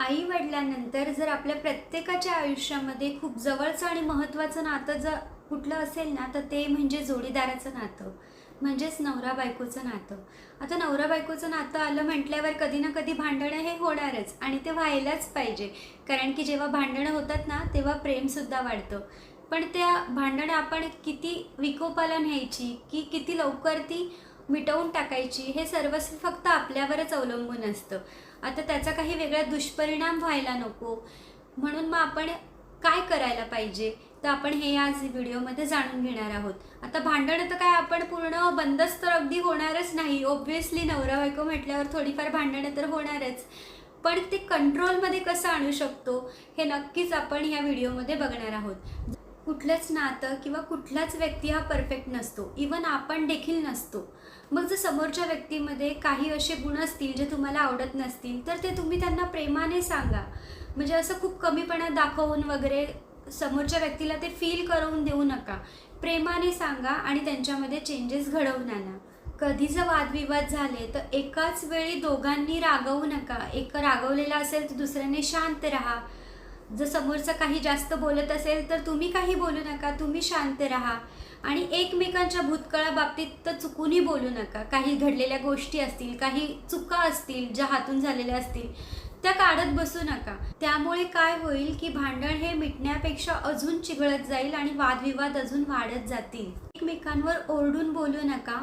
आई वडिलांनंतर जर आपल्या प्रत्येकाच्या आयुष्यामध्ये खूप जवळचं आणि महत्त्वाचं नातं जर कुठलं असेल ना तर ते म्हणजे जोडीदाराचं नातं. म्हणजेच नवरा बायकोचं नातं. आता नवरा बायकोचं नातं आलं म्हटल्यावर कधी ना कधी भांडणं हे होणारच आणि ते व्हायलाच पाहिजे. कारण की जेव्हा भांडणं होतात ना तेव्हा प्रेमसुद्धा वाढतं. पण त्या भांडणं आपण किती विकोपाला न्यायची की किती लवकर ती मिटवून टाकायची हे सर्वस्व फक्त आपल्यावरच अवलंबून असतं. आता त्याचा काही वेगळा दुष्परिणाम व्हायला नको. म्हणून मग आपण काय करायला पाहिजे? तर आपण हे आज व्हिडिओमध्ये जाणून घेणार आहोत. आता भांडणं तर काय आपण पूर्ण बंदच तर अगदी होणारच नाही. ऑब्व्हियसली नवरा बायको म्हटल्यावर थोडीफार भांडणं तर होणारच. पण ते कंट्रोलमध्ये कसं आणू शकतो हे नक्कीच आपण ह्या व्हिडिओमध्ये बघणार आहोत. कुठलंच नातं किंवा कुठलाच व्यक्ती हा परफेक्ट नसतो. इवन आपण देखील नसतो. मग जर समोरच्या व्यक्तीमध्ये काही असे गुण असतील जे तुम्हाला आवडत नसतील तर ते तुम्ही त्यांना प्रेमाने सांगा. म्हणजे असं खूप कमीपणा दाखवून वगैरे समोरच्या व्यक्तीला ते फील करून देऊ नका. प्रेमाने सांगा आणि त्यांच्यामध्ये चेंजेस घडवून आणा. कधी जर वादविवाद झाले तर एकाच वेळी दोघांनी रागवू नका. एक रागवलेला असेल तर दुसऱ्याने शांत राहा. जर समोरचं काही जास्त बोलत असेल तर तुम्ही काही बोलू नका तुम्ही शांत राहा. आणि एकमेकांच्या भूतकाळाबाबतीत तर चुकूनही बोलू नका. काही घडलेल्या गोष्टी असतील काही चुका असतील ज्या हातून झालेल्या असतील त्या काढत बसू नका. त्यामुळे काय होईल की भांडण हे मिटण्यापेक्षा अजून चिघळत जाईल आणि वादविवाद अजून वाढत जातील. एकमेकांवर ओरडून बोलू नका.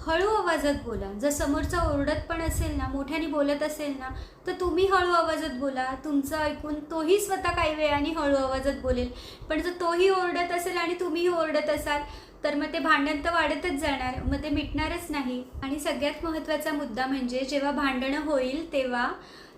हळू आवाजात बोला. जर समोरचा ओरडत पण असेल ना मोठ्याने बोलत असेल ना तर तुम्ही हळू आवाजात बोला. तुमचं ऐकून तोही स्वतः काही वेळाने हळू आवाजात बोलेल. पण जर तोही ओरडत असेल आणि तुम्हीही ओरडत असाल तर मग ते भांडण तर वाढतच जाणार. मग ते मिटणारच नाही. आणि सगळ्यात महत्त्वाचा मुद्दा म्हणजे जेव्हा भांडणं होईल तेव्हा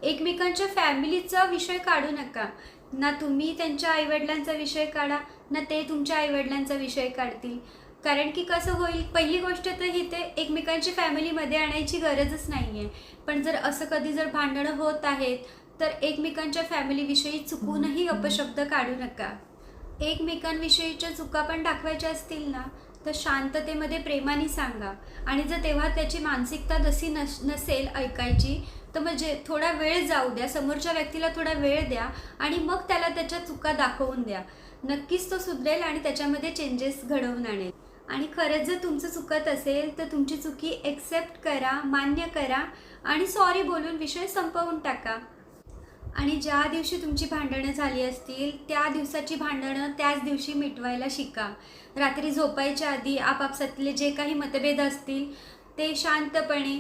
एकमेकांच्या फॅमिलीचा विषय काढू नका. ना तुम्ही त्यांच्या आईवडिलांचा विषय काढा ना ते तुमच्या आईवडिलांचा विषय काढतील. कारण की कसं होईल पहिली गोष्ट तर ही ते एकमेकांची फॅमिलीमध्ये आणायची गरजच नाही आहे पण जर असं कधी जर भांडणं होत आहेत तर एकमेकांच्या फॅमिलीविषयी चुकूनही अपशब्द काढू नका. एकमेकांविषयीच्या चुका पण दाखवायच्या असतील ना तर शांततेमध्ये प्रेमाने सांगा. आणि जर तेव्हा त्याची मानसिकता जशी नस नसेल ऐकायची तर म्हणजे थोडा वेळ जाऊ द्या समोरच्या व्यक्तीला थोडा वेळ द्या आणि मग त्याला त्याच्या चुका दाखवून द्या. नक्कीच तो सुधरेल आणि त्याच्यामध्ये चेंजेस घडवून आणेल. आणि खरंच जर तुमचं चुकत असेल तर तुमची चुकी एक्सेप्ट करा मान्य करा आणि सॉरी बोलून विषय संपवून टाका. आणि ज्या दिवशी तुमची भांडणं झाली असतील त्या दिवसाची भांडणं त्याच दिवशी मिटवायला शिका. रात्री झोपायच्या आधी आपापसातले जे काही मतभेद असतील ते शांतपणे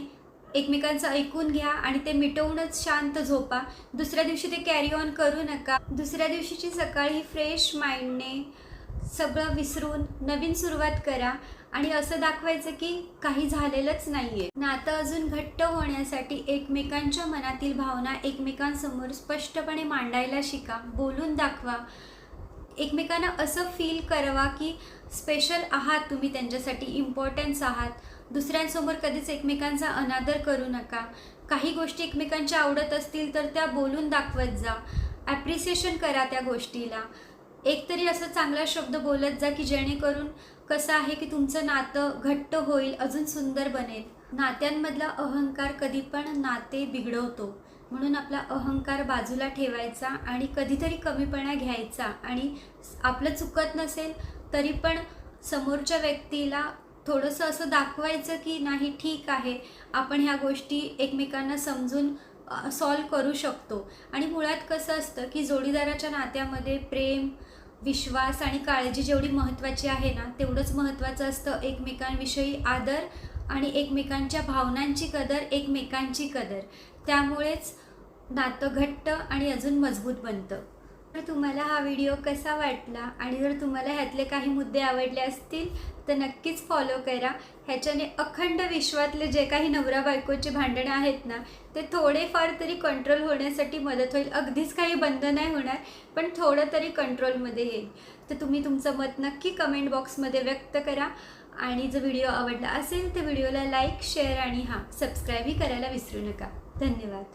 एकमेकांचं ऐकून घ्या आणि ते मिटवूनच शांत झोपा. दुसऱ्या दिवशी ते कॅरी ऑन करू नका. दुसऱ्या दिवशीची सकाळी फ्रेश माइंडने सगळं विसरून नवीन सुरुवात करा आणि असं दाखवायचं की काही झालेलंच नाही आहे नातं अजून घट्ट होण्यासाठी एकमेकांच्या मनातील भावना एकमेकांसमोर स्पष्टपणे मांडायला शिका बोलून दाखवा. एकमेकांना असं फील करवा की स्पेशल आहात तुम्ही त्यांच्यासाठी इम्पॉर्टन्स आहात. दुसऱ्यांसमोर कधीच एकमेकांचा अनादर करू नका. काही गोष्टी एकमेकांच्या आवडत असतील तर त्या बोलून दाखवत जा. ॲप्रिसिएशन करा त्या गोष्टीला. एकतरी असं चांगला शब्द बोलत जा की जेणेकरून कसं आहे की तुमचं नातं घट्ट होईल अजून सुंदर बनेल. नात्यांमधला अहंकार कधी पण नाते बिघडवतो. म्हणून आपला अहंकार बाजूला ठेवायचा आणि कधीतरी कमीपणा घ्यायचा आणि आपलं चुकत नसेल तरी पण समोरच्या व्यक्तीला थोडंसं असं दाखवायचं की नाही ठीक आहे आपण ह्या गोष्टी एकमेकांना समजून सॉल्व करू शकतो. आणि मुळात कसं असतं की जोडीदाराच्या नात्यामध्ये प्रेम विश्वास आणि काळजी जेवढी महत्त्वाची आहे ना तेवढंच महत्त्वाचं असतं एकमेकांविषयी आदर आणि एकमेकांच्या भावनांची कदर एकमेकांची कदर. त्यामुळेच नातं घट्ट आणि अजून मजबूत बनतं. तर तुम्हाला हा व्हिडिओ कसा वाटला? आणि जर तुम्हाला ह्यातले काही मुद्दे आवडले असतील तर नक्कीच फॉलो करा. ह्याच्याने अखंड विश्वातले जे काही नवरा बायकोचे भांडणं आहेत ना ते थोडेफार तरी कंट्रोल होण्यासाठी मदत होईल. अगदीच काही बंद नाही होणार पण थोडं तरी कंट्रोलमध्ये येईल. तर तुम्ही तुमचं मत नक्की कमेंट बॉक्समध्ये व्यक्त करा. आणि जर व्हिडिओ आवडला असेल तर व्हिडिओला लाईक शेअर आणि हां सबस्क्राईबही करायला विसरू नका. धन्यवाद.